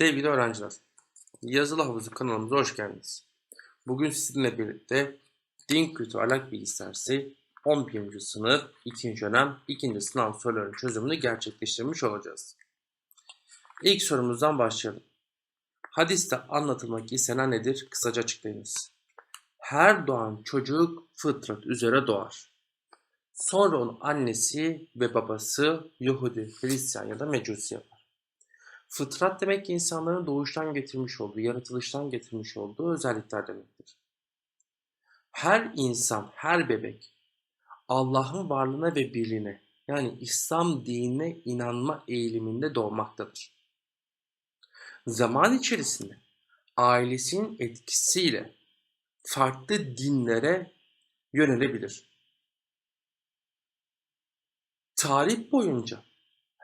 Sevgili öğrenciler, Yazılı Havuzu kanalımıza hoş geldiniz. Bugün sizinle birlikte Din Kültürü Ahlak Bilgisi dersi 11. sınıf 2. dönem 2. sınav sorularının çözümünü gerçekleştirmiş olacağız. İlk sorumuzdan başlayalım. Hadiste anlatılmak istenen nedir? Kısaca açıklayınız. Her doğan çocuk fıtrat üzere doğar. Sonra onun annesi ve babası Yahudi, Hristiyan ya da Mecusi yapar. Fıtrat demek ki insanların doğuştan getirmiş olduğu, yaratılıştan getirmiş olduğu özellikler demektir. Her insan, her bebek Allah'ın varlığına ve birliğine yani İslam dinine inanma eğiliminde doğmaktadır. Zaman içerisinde ailesinin etkisiyle farklı dinlere yönelebilir. Tarih boyunca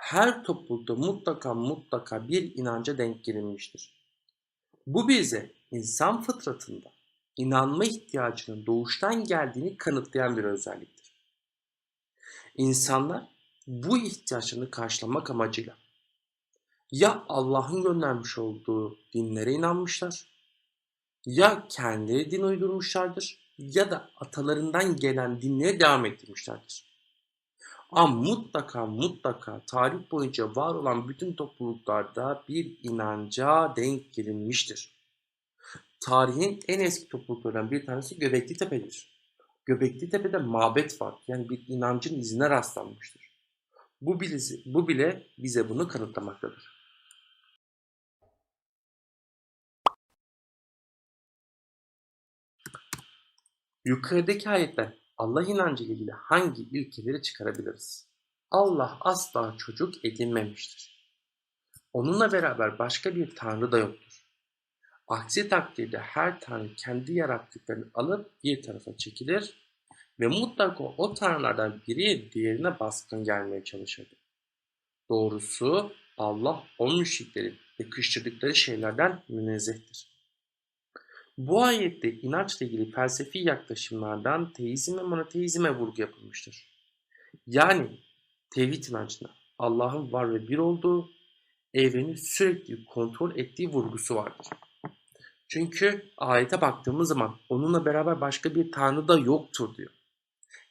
her toplulukta mutlaka mutlaka bir inanca denk gelinmiştir. Bu bize insan fıtratında inanma ihtiyacının doğuştan geldiğini kanıtlayan bir özelliktir. İnsanlar bu ihtiyaçlarını karşılamak amacıyla ya Allah'ın göndermiş olduğu dinlere inanmışlar, ya kendileri din uydurmuşlardır ya da atalarından gelen dinlere devam ettirmişlerdir. Ama mutlaka mutlaka tarih boyunca var olan bütün topluluklarda bir inanca denk gelinmiştir. Tarihin en eski topluluklarından bir tanesi Göbekli Tepe'dir. Göbekli Tepe'de mabet var. Yani bir inancın izine rastlanmıştır. Bu bile, bu bile bize bunu kanıtlamaktadır. Yukarıdaki ayetten Allah inancı ile ilgili hangi ilkeleri çıkarabiliriz? Allah asla çocuk edinmemiştir. Onunla beraber başka bir tanrı da yoktur. Aksi takdirde her tanrı kendi yarattıklarını alıp bir tarafa çekilir ve mutlaka o tanrılardan biri diğerine baskın gelmeye çalışırdı. Doğrusu Allah o müşriklerin yakıştırdıkları şeylerden münezzehtir. Bu ayette inançla ilgili felsefi yaklaşımlardan teizm ve monoteizme vurgu yapılmıştır. Yani tevhid inancına Allah'ın var ve bir olduğu, evreni sürekli kontrol ettiği vurgusu vardır. Çünkü ayete baktığımız zaman onunla beraber başka bir tanrı da yoktur diyor.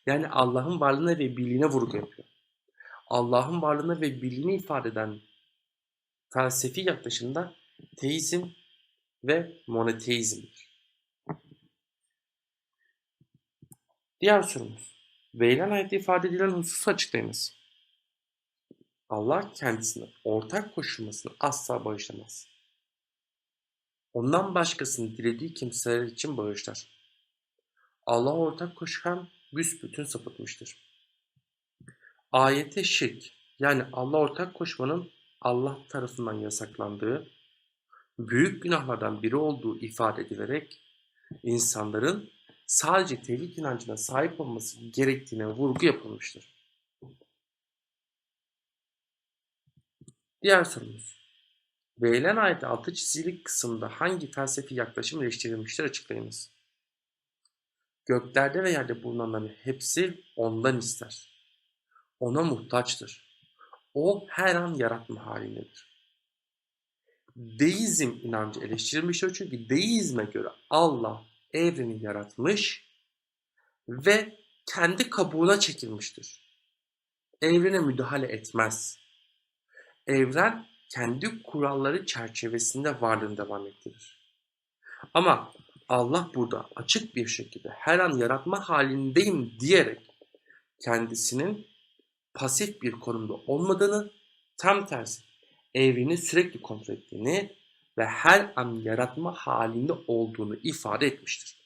Yani Allah'ın varlığına ve birliğine vurgu yapıyor. Allah'ın varlığına ve birliğini ifade eden felsefi yaklaşımda teizm ve monoteizmdir. Diğer sorumuz. Verilen ayette ifade edilen hususu açıklayınız. Allah kendisine ortak koşulmasını asla bağışlamaz. Ondan başkasını dilediği kimseler için bağışlar. Allah ortak koşan büsbütün sapıtmıştır. Ayete şirk yani Allah ortak koşmanın Allah tarafından yasaklandığı büyük günahlardan biri olduğu ifade edilerek insanların sadece tevhid inancına sahip olması gerektiğine vurgu yapılmıştır. Diğer sorumuz. Verilen ayette altı çizilik kısımda hangi felsefi yaklaşım eleştirilmiştir açıklayınız. Göklerde ve yerde bulunanların hepsi ondan ister. Ona muhtaçtır. O her an yaratma halindedir deizm inancı eleştirilmiştir. Çünkü deizme göre Allah evreni yaratmış ve kendi kabuğuna çekilmiştir. Evrene müdahale etmez. Evren kendi kuralları çerçevesinde varlığını devam ettirir. Ama Allah burada açık bir şekilde her an yaratma halindeyim diyerek kendisinin pasif bir konumda olmadığını tam tersi evreni sürekli kontrol ettiğini ve her an yaratma halinde olduğunu ifade etmiştir.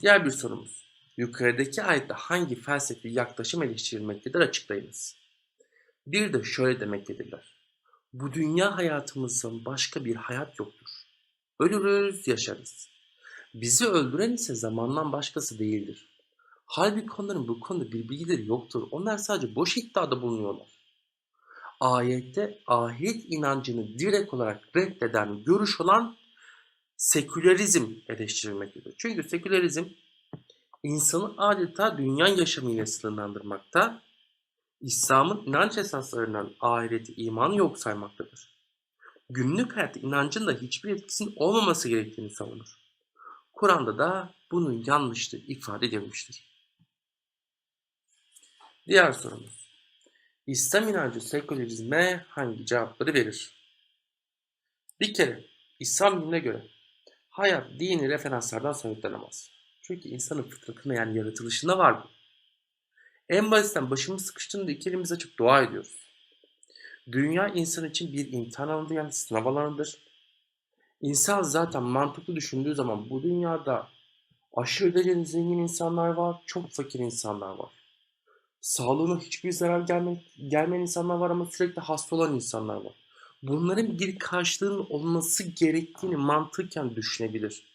Diğer bir sorumuz. Yukarıdaki ayette hangi felsefi yaklaşım eleştirilmektedir açıklayınız. Bir de şöyle demektedirler. Bu dünya hayatımızın başka bir hayat yoktur. Ölürüz, yaşarız. Bizi öldüren ise zamandan başkası değildir. Halbuki onların bu konuda bir bilgileri yoktur. Onlar sadece boş iddiada bulunuyorlar ayette ahiret inancını direkt olarak reddeden görüş olan sekülerizm eleştirilmektedir. Çünkü sekülerizm insanı adeta dünya yaşamıyla sınırlandırmakta, İslam'ın inanç esaslarından ahireti imanı yok saymaktadır. günlük hayatta inancın da hiçbir etkisinin olmaması gerektiğini savunur. Kur'an'da da bunun yanlışlığı ifade edilmiştir. Diğer sorumuz. İslam inancı sekülerizme hangi cevapları verir? Bir kere İslam dinine göre hayat dini referanslardan soyutlanamaz. Çünkü insanın fıtratına yani yaratılışında var bu. En basitten başımız sıkıştığında iki elimizi açıp dua ediyoruz. Dünya insan için bir imtihan alanıdır yani sınav alanıdır. İnsan zaten mantıklı düşündüğü zaman bu dünyada aşırı derecede zengin insanlar var, çok fakir insanlar var. Sağlığına hiçbir zarar gelme, gelmeyen insanlar var ama sürekli hasta olan insanlar var. Bunların bir karşılığının olması gerektiğini mantıken düşünebilir.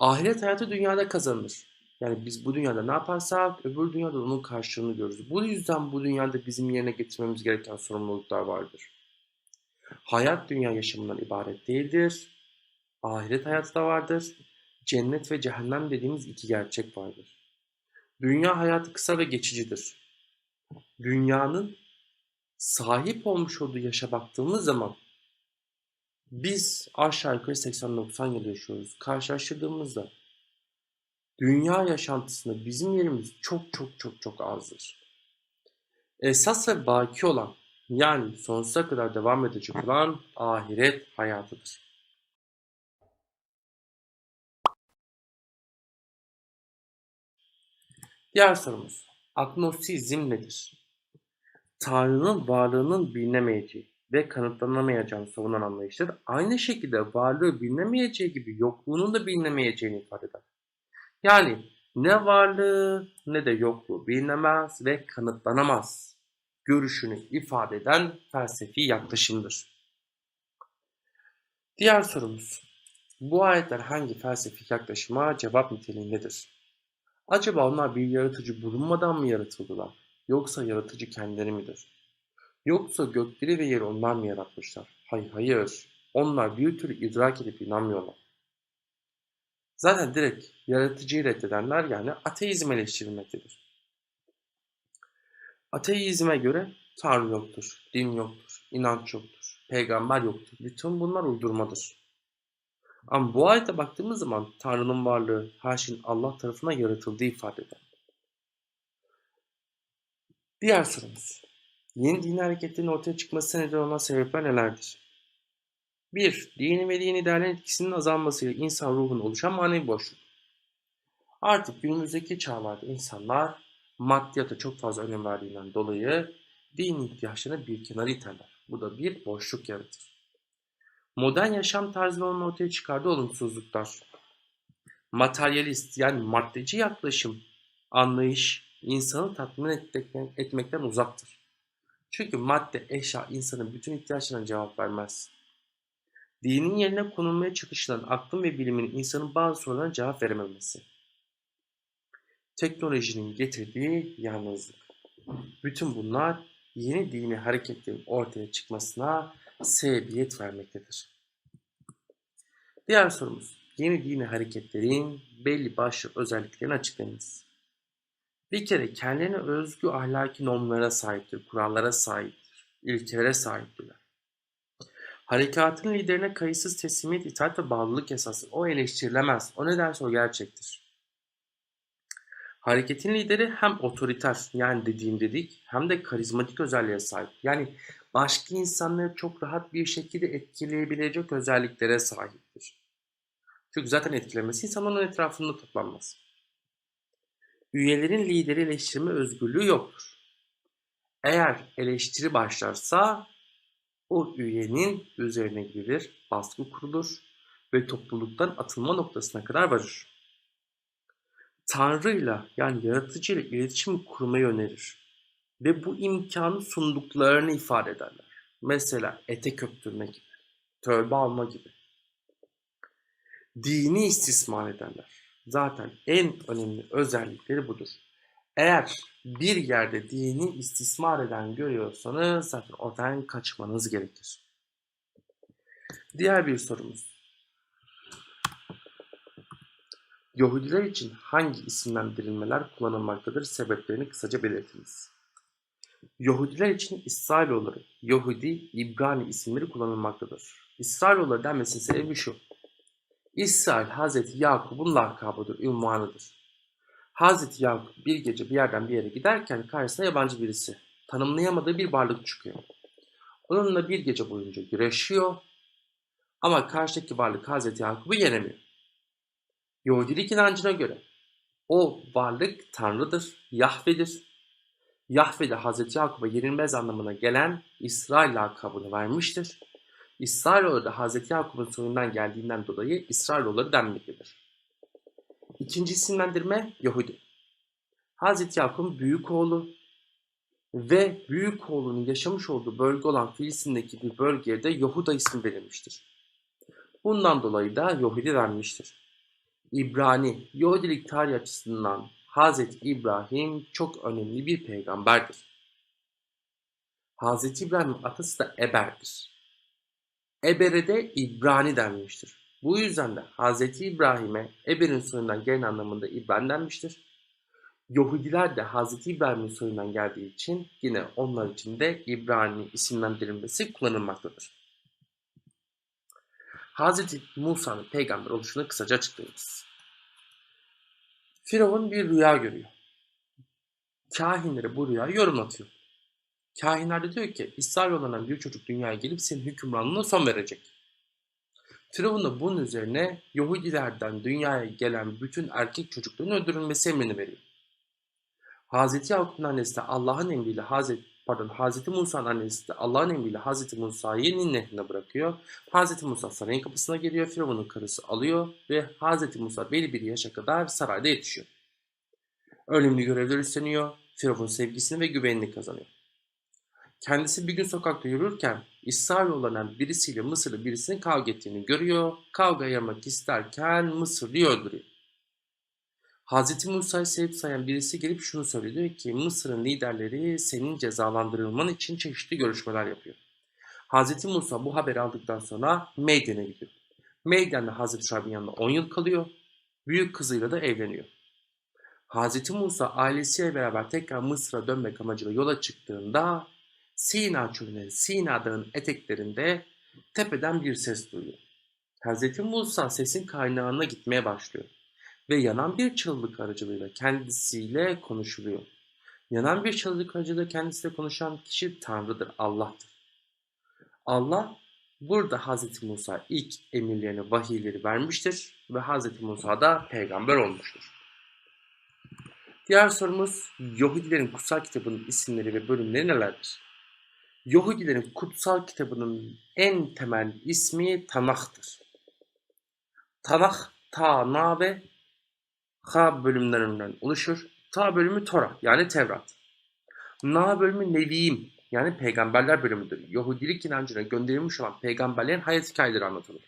Ahiret hayatı dünyada kazanılır. Yani biz bu dünyada ne yaparsak öbür dünyada onun karşılığını görürüz. Bu yüzden bu dünyada bizim yerine getirmemiz gereken sorumluluklar vardır. Hayat dünya yaşamından ibaret değildir. Ahiret hayatı da vardır. Cennet ve cehennem dediğimiz iki gerçek vardır. Dünya hayatı kısa ve geçicidir. Dünyanın sahip olmuş olduğu yaşa baktığımız zaman biz aşağı yukarı 80-90 yıl yaşıyoruz. Karşılaştırdığımızda dünya yaşantısında bizim yerimiz çok çok çok çok azdır. Esas ve baki olan yani sonsuza kadar devam edecek olan ahiret hayatıdır. Diğer sorumuz. Agnostizm nedir? Tanrı'nın varlığının bilinemeyeceği ve kanıtlanamayacağını savunan anlayıştır. Aynı şekilde varlığı bilinemeyeceği gibi yokluğunun da bilinemeyeceğini ifade eder. Yani ne varlığı ne de yokluğu bilinemez ve kanıtlanamaz görüşünü ifade eden felsefi yaklaşımdır. Diğer sorumuz. Bu ayetler hangi felsefi yaklaşıma cevap niteliğindedir? Acaba onlar bir yaratıcı bulunmadan mı yaratıldılar? Yoksa yaratıcı kendileri midir? Yoksa gökleri ve yeri onlar mı yaratmışlar? Hayır hayır. Onlar bir türlü idrak edip inanmıyorlar. Zaten direkt yaratıcıyı reddedenler yani ateizm eleştirilmektedir. Ateizme göre Tanrı yoktur, din yoktur, inanç yoktur, peygamber yoktur. Bütün bunlar uydurmadır. Ama bu ayete baktığımız zaman Tanrı'nın varlığı her şeyin Allah tarafından yaratıldığı ifade eder. Diğer sorumuz. Yeni dini hareketlerin ortaya çıkması neden olan sebepler nelerdir? 1. Dini ve dini değerlerin etkisinin azalmasıyla insan ruhunun oluşan manevi boşluk. Artık günümüzdeki çağlarda insanlar maddiyata çok fazla önem verdiğinden dolayı dini ihtiyaçlarını bir kenara iterler. Bu da bir boşluk yaratır. Modern yaşam tarzı onun ortaya çıkardığı olumsuzluklar. Materyalist yani maddeci yaklaşım, anlayış insanı tatmin etmekten uzaktır. Çünkü madde, eşya insanın bütün ihtiyaçlarına cevap vermez. Dinin yerine konulmaya çalışılan aklın ve bilimin insanın bazı sorularına cevap verememesi. Teknolojinin getirdiği yalnızlık. Bütün bunlar yeni dini hareketlerin ortaya çıkmasına sebebiyet vermektedir. Diğer sorumuz. Yeni dini hareketlerin belli başlı özelliklerini açıklayınız. Bir kere kendilerine özgü ahlaki normlara sahiptir, kurallara sahiptir, ilkelere sahiptirler. Harekatın liderine kayıtsız teslimiyet, itaat ve bağlılık esası. O eleştirilemez. O ne derse o gerçektir. Hareketin lideri hem otoriter yani dediğim dedik hem de karizmatik özelliğe sahip. Yani başka insanları çok rahat bir şekilde etkileyebilecek özelliklere sahiptir. Çünkü zaten etkilemesi insanların etrafında toplanmaz. Üyelerin lideri eleştirme özgürlüğü yoktur. Eğer eleştiri başlarsa o üyenin üzerine gidilir, baskı kurulur ve topluluktan atılma noktasına kadar varır. Tanrı'yla yani yaratıcıyla iletişim kurmayı önerir ve bu imkanı sunduklarını ifade ederler. Mesela ete köptürme gibi, tövbe alma gibi. Dini istismar ederler. Zaten en önemli özellikleri budur. Eğer bir yerde dini istismar eden görüyorsanız zaten oradan kaçmanız gerekir. Diğer bir sorumuz. Yahudiler için hangi isimlendirilmeler kullanılmaktadır? Sebeplerini kısaca belirtiniz. Yahudiler için İsrailoğulları, Yahudi, İbrani isimleri kullanılmaktadır. İsrailoğulları denmesinin sebebi şu. İsrail Hazreti Yakup'un lakabıdır, ünvanıdır. Hazreti Yakup bir gece bir yerden bir yere giderken karşısına yabancı birisi, tanımlayamadığı bir varlık çıkıyor. Onunla bir gece boyunca güreşiyor ama karşıdaki varlık Hazreti Yakup'u yenemiyor. Yahudilik inancına göre o varlık Tanrı'dır, Yahve'dir. Yahve de Hazreti Yakup'a yenilmez anlamına gelen İsrail lakabını vermiştir. İsrailoğulları da Hazreti Yakup'un soyundan geldiğinden dolayı İsrailoğulları denmektedir. İkinci isimlendirme Yahudi. Hazreti Yakup'un büyük oğlu ve büyük oğlunun yaşamış olduğu bölge olan Filistin'deki bir bölgeye de Yahuda ismi verilmiştir. Bundan dolayı da Yahudi denmiştir. İbrani, Yahudilik tarihi açısından Hazreti İbrahim çok önemli bir peygamberdir. Hazreti İbrahim'in atası da Eber'dir. Eber'e de İbrani denmiştir. Bu yüzden de Hazreti İbrahim'e Eber'in soyundan gelen anlamında İbrani denmiştir. Yahudiler de Hazreti İbrahim'in soyundan geldiği için yine onlar için de İbrani isimlendirilmesi kullanılmaktadır. Hazreti Musa'nın peygamber oluşunu kısaca açıklayınız. Firavun bir rüya görüyor. Kahinlere bu rüyayı yorumlatıyor. Kahinler de diyor ki İsrailoğullarından bir çocuk dünyaya gelip senin hükümranlığına son verecek. Firavun da bunun üzerine Yahudilerden dünyaya gelen bütün erkek çocukların öldürülmesi emrini veriyor. Hazreti Yakup'un annesi de Allah'ın emriyle Hazreti pardon Hazreti Musa'nın annesi de Allah'ın emriyle Hazreti Musa'yı Nil nehrine bırakıyor. Hazreti Musa sarayın kapısına geliyor. Firavun'un karısı alıyor ve Hazreti Musa belli bir yaşa kadar sarayda yetişiyor. Önemli görevler üstleniyor. Firavun sevgisini ve güvenini kazanıyor. Kendisi bir gün sokakta yürürken İsrailoğullarından birisiyle Mısırlı birisinin kavga ettiğini görüyor. Kavga ayırmak isterken Mısırlı'yı öldürüyor. Hz. Musa'yı sevip sayan birisi gelip şunu söylüyor ki Mısır'ın liderleri senin cezalandırılman için çeşitli görüşmeler yapıyor. Hz. Musa bu haberi aldıktan sonra Meyden'e gidiyor. Meyden'de Hz. Şuayb'in yanında 10 yıl kalıyor. Büyük kızıyla da evleniyor. Hz. Musa ailesiyle beraber tekrar Mısır'a dönmek amacıyla yola çıktığında Sina çölüne, Sina dağın eteklerinde tepeden bir ses duyuyor. Hz. Musa sesin kaynağına gitmeye başlıyor ve yanan bir çığlık aracılığıyla kendisiyle konuşuluyor. Yanan bir çığlık aracılığıyla kendisiyle konuşan kişi Tanrı'dır, Allah'tır. Allah burada Hz. Musa ilk emirlerini, vahiyleri vermiştir ve Hz. Musa da peygamber olmuştur. Diğer sorumuz Yahudilerin kutsal kitabının isimleri ve bölümleri nelerdir? Yahudilerin kutsal kitabının en temel ismi Tanah'tır. Tanah, Ta, Na ve Ha bölümlerinden oluşur. Ta bölümü Tora yani Tevrat. Na bölümü Nevi'im yani peygamberler bölümüdür. Yahudilik inancına gönderilmiş olan peygamberlerin hayat hikayeleri anlatılır.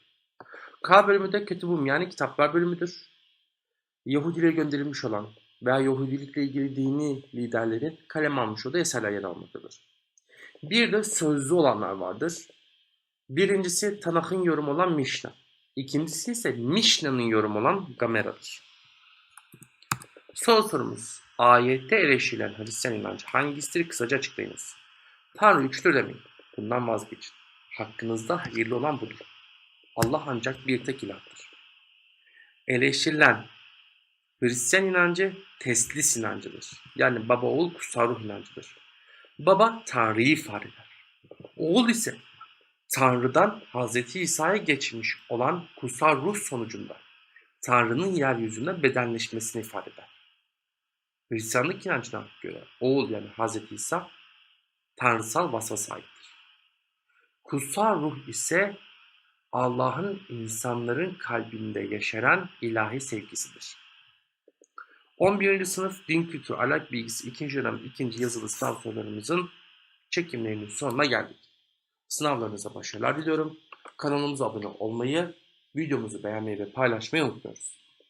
K bölümü de Ketubum yani kitaplar bölümüdür. Yahudilere gönderilmiş olan veya Yahudilikle ilgili dini liderlerin kalem almış olduğu eserler yer almaktadır. Bir de sözlü olanlar vardır. Birincisi Tanah'ın yorumu olan Mishnah. İkincisi ise Mishnah'ın yorumu olan Gamera'dır. Son sorumuz. Ayette eleştirilen Hristiyan inancı hangisidir? Kısaca açıklayınız. Tanrı üçtür demeyin. Bundan vazgeçin. Hakkınızda hayırlı olan budur. Allah ancak bir tek ilahtır. Eleştirilen Hristiyan inancı teslis inancıdır. Yani baba oğul kutsal ruh inancıdır. Baba Tanrı'yı ifade eder. Oğul ise Tanrı'dan Hz. İsa'ya geçmiş olan kutsal ruh sonucunda Tanrı'nın yeryüzünde bedenleşmesini ifade eder. Hristiyanlık inancına göre oğul yani Hz. İsa tanrısal vasfa sahiptir. Kutsal ruh ise Allah'ın insanların kalbinde yaşaran ilahi sevgisidir. 11. sınıf din kültürü ahlak bilgisi 2. dönem 2. yazılı sınav sorularımızın çekimlerinin sonuna geldik. Sınavlarınıza başarılar diliyorum. Kanalımıza abone olmayı, videomuzu beğenmeyi ve paylaşmayı unutmuyoruz.